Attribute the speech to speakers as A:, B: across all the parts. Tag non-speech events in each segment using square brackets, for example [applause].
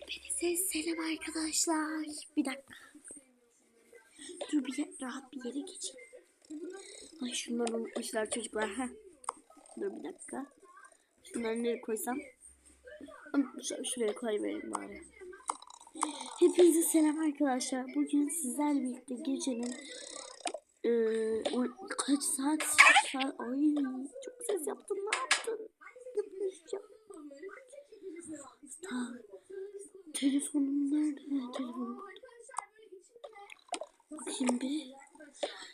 A: Hepinize selam arkadaşlar. Bir dakika. Dur bir rahat bir yere geçeyim. Ay şunları unutmuşlar çocuklar. Heh. Dur bir dakika. Şunları nereye koysam? Ş- Şuraya koymayayım bari. Hepinize selam arkadaşlar. Bugün sizlerle birlikte gecenin eee, o- kaç saat? saat? Ay çok ses yaptın ne yaptın? Yapmayacağım. Tamam. Telefonum nerede? Telefonum. Bakayım bir.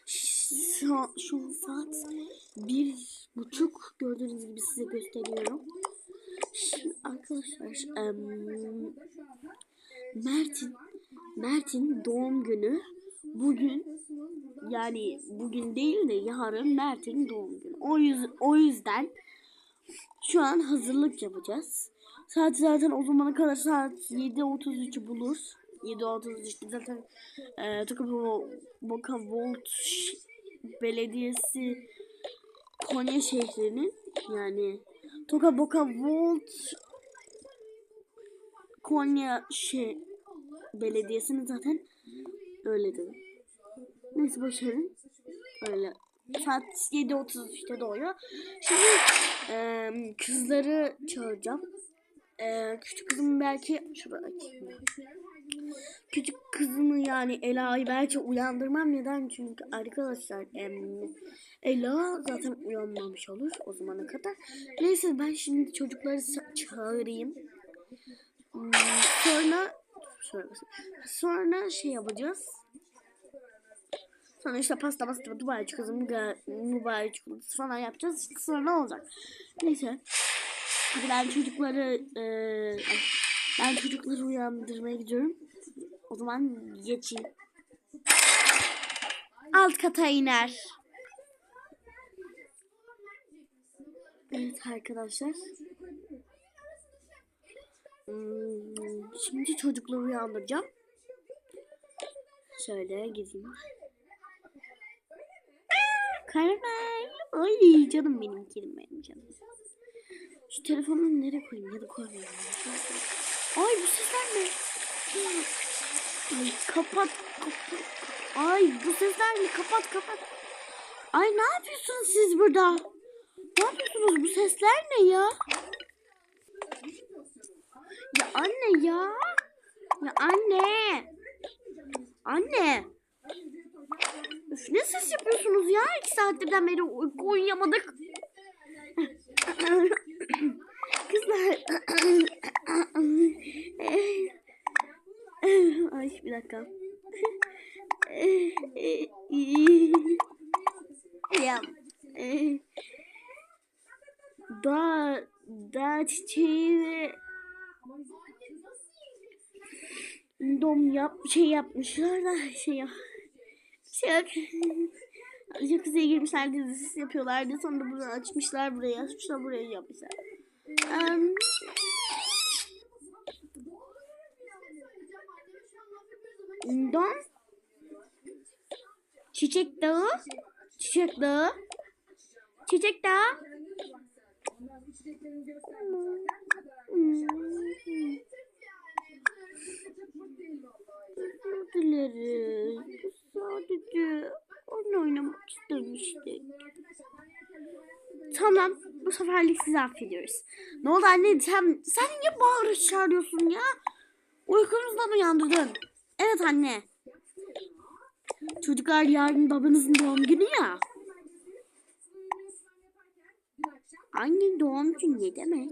A: Şu, an- şu saat bir buçuk. Gördüğünüz gibi size gösteriyorum. Şimdi arkadaşlar em, Mert'in Mert'in doğum günü bugün yani bugün değil de yarın Mert'in doğum günü. O, yüz, o yüzden şu an hazırlık yapacağız. Saat zaten o zamana kadar saat 7.33'ü bulur. 7.33'te zaten e, Boka Volt Belediyesi Konya şehrinin yani Tokaboka Volt Konya şey belediyesinin zaten öyle dedi. Neyse boşverin. Öyle. Saat 7.33'te doğuyor. Şimdi e, kızları çağıracağım. E, küçük kızım belki şurada. Küçük kızımı yani Ela'yı belki uyandırmam. Neden? Çünkü arkadaşlar em, Ela zaten uyanmamış olur o zamana kadar. Neyse ben şimdi çocukları çağırayım. Hmm, Sonra sonra, şey yapacağız. Sonra işte pasta pasta çikolatası, müga- mübarek falan yapacağız. Sonra ne olacak? Neyse. Ben çocukları ay, ben çocukları uyandırmaya gidiyorum. O zaman geçeyim. Alt kata iner. Evet arkadaşlar. Hmm, şimdi çocukları uyandıracağım. Şöyle gideyim. Karamel. Ay canım benim kedim benim canım. Şu telefonumu nereye koyayım ya da koymayayım. Ay bu sesler ne? Ay kapat kapat. Ay bu sesler ne? Kapat kapat. Ay ne yapıyorsunuz siz burada? Ne yapıyorsunuz? Bu sesler ne ya? Ya anne ya. Ya anne. Anne. Üf, ne ses yapıyorsunuz ya? İki saattirden beri uyku uyuyamadık. Kızlar. Ay bir dakika. ya. Da da çiçeği dom yap şey yapmışlar da şey ya şey yok. Jacuzziye girmişler dizisi yapıyorlardı. Sonra bunu açmışlar buraya açmışlar buraya yapmışlar. Um, Don Çiçek Dağı Çiçek Dağı Çiçek Dağı Özür dileriz. Biz sadece oyun oynamak istemiştik. Tamam. Bu seferlik sizi affediyoruz. Ne oldu anne? Sen, sen niye bağırış çağırıyorsun ya? Uykunuzdan uyandırdın. Evet anne. Çocuklar yarın babanızın doğum günü ya. Anne doğum günü ne demek?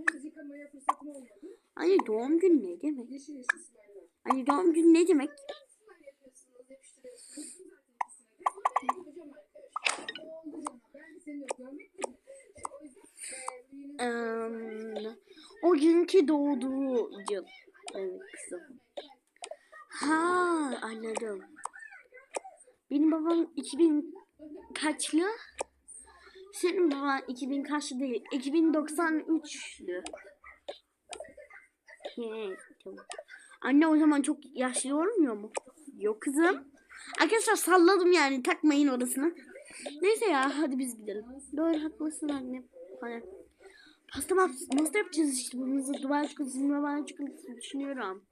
A: Anne doğum günü ne demek? Anne doğum günü ne demek? O günkü doğduğu yıl. Evet kızım. Ha anladım. Benim babam 2000 kaçlı? Senin baban 2000 kaçlı değil. 2093'lü. He, tamam. Anne o zaman çok yaşlı olmuyor mu? Yok kızım. Arkadaşlar salladım yani takmayın orasını. Neyse ya hadi biz gidelim. Doğru haklısın anne. Hani Pasta mas- master yapacağız işte. Bunun duvar çikolatası, duvar çikolatası düşünüyorum.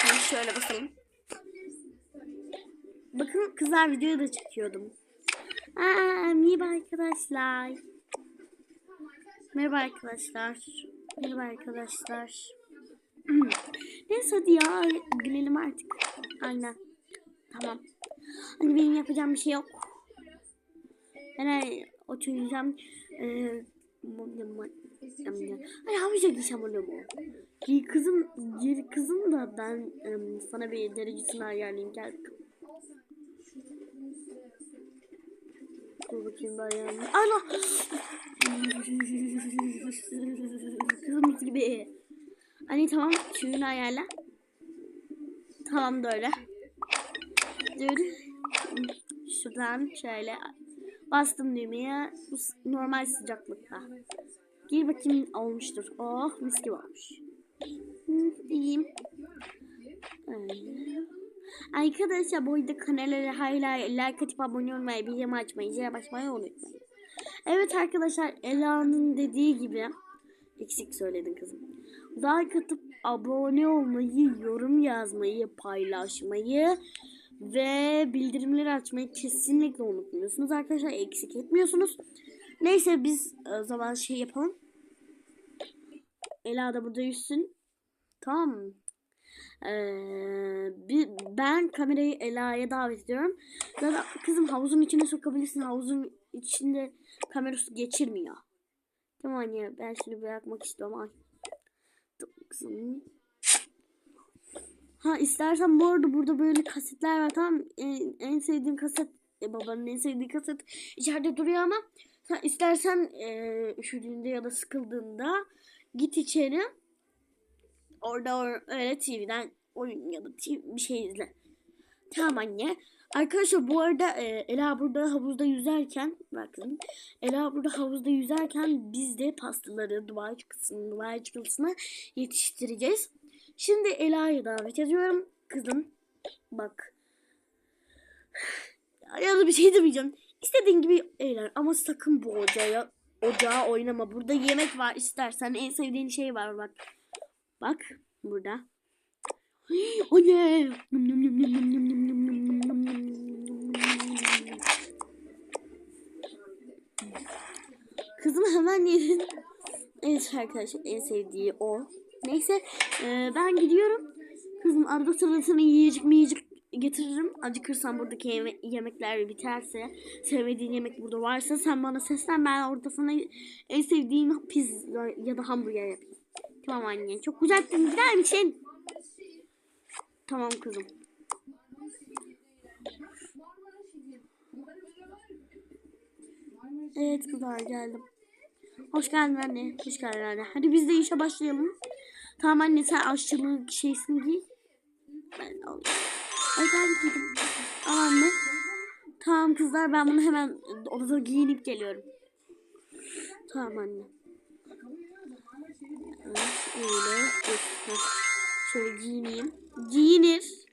A: Şimdi şöyle
B: ki.
A: Bakın kızlar videoyu da çekiyordum. Aa, merhaba arkadaşlar. Merhaba arkadaşlar. Merhaba arkadaşlar. [clears throat] Neyse hadi ya gülelim artık. Aynen. Tamam. Hani benim yapacağım bir şey yok. Ben hani oturacağım. Ee, Ay havuca gitsem olur mu? Gir kızım, gir kızım da ben em, sana bir derecesini ayarlayayım. Gel. Dur bakayım ben yani. Ana! Kızımız gibi. Hani tamam şunu ayarla. Tamam da öyle. Dur. Şuradan şöyle bastım düğmeye. Normal sıcaklıkta. Gir bakayım olmuştur. Oh mis gibi olmuş. Hı, iyiyim. Öyle. Arkadaşlar bu arada kanala hala like atıp abone olmayı, bildirim açmayı, zile basmayı unutmayın. Evet arkadaşlar Ela'nın dediği gibi eksik söyledin kızım. Like atıp abone olmayı, yorum yazmayı, paylaşmayı ve bildirimleri açmayı kesinlikle unutmuyorsunuz arkadaşlar. Eksik etmiyorsunuz. Neyse biz o zaman şey yapalım. Ela da burada yüzsün. Tamam mı? Ee, ben kamerayı Ela'ya davet ediyorum. Zaten kızım havuzun içine sokabilirsin. Havuzun içinde kamerası geçirmiyor. Tamam anne ben şunu bırakmak istiyorum. Ay. Kızım. Ha istersen bu arada burada böyle kasetler var tamam en, en sevdiğim kaset e, babanın en sevdiği kaset içeride duruyor ama sen istersen e, üşüdüğünde ya da sıkıldığında git içeri orada or- öyle TV'den oyun ya da TV bir şey izle. Tamam anne. Arkadaşlar bu arada e, Ela burada havuzda yüzerken bakın Ela burada havuzda yüzerken biz de pastaları duvar çıkısını duvar çıkısını yetiştireceğiz. Şimdi Ela'yı davet ediyorum. Kızım bak. Ya da bir şey demeyeceğim. İstediğin gibi eğlen ama sakın bu ocağa, ocağa oynama. Burada yemek var istersen en sevdiğin şey var bak. Bak burada. Anne. Kızım hemen yedin. Evet arkadaşlar en sevdiği o. Neyse e, ben gidiyorum. Kızım arada sırasını yiyecek mi yiyecek getiririm. Acıkırsan buradaki yeme- yemekler biterse, sevmediğin yemek burada varsa sen bana seslen. Ben orada sana en sevdiğin pizza ya da hamburger yapayım. Tamam anne. Çok güzel gider misin? Tamam kızım. Evet kızlar geldim. Hoş geldin anne. Hoş geldin anne. Hadi biz de işe başlayalım. Tamam anne sen aşçılık şeysini giy. Ben alayım. Ay ben giydim. Al anne. Tamam kızlar ben bunu hemen odada giyinip geliyorum. Tamam anne. Evet öyle. Şöyle giyineyim. Giyinir.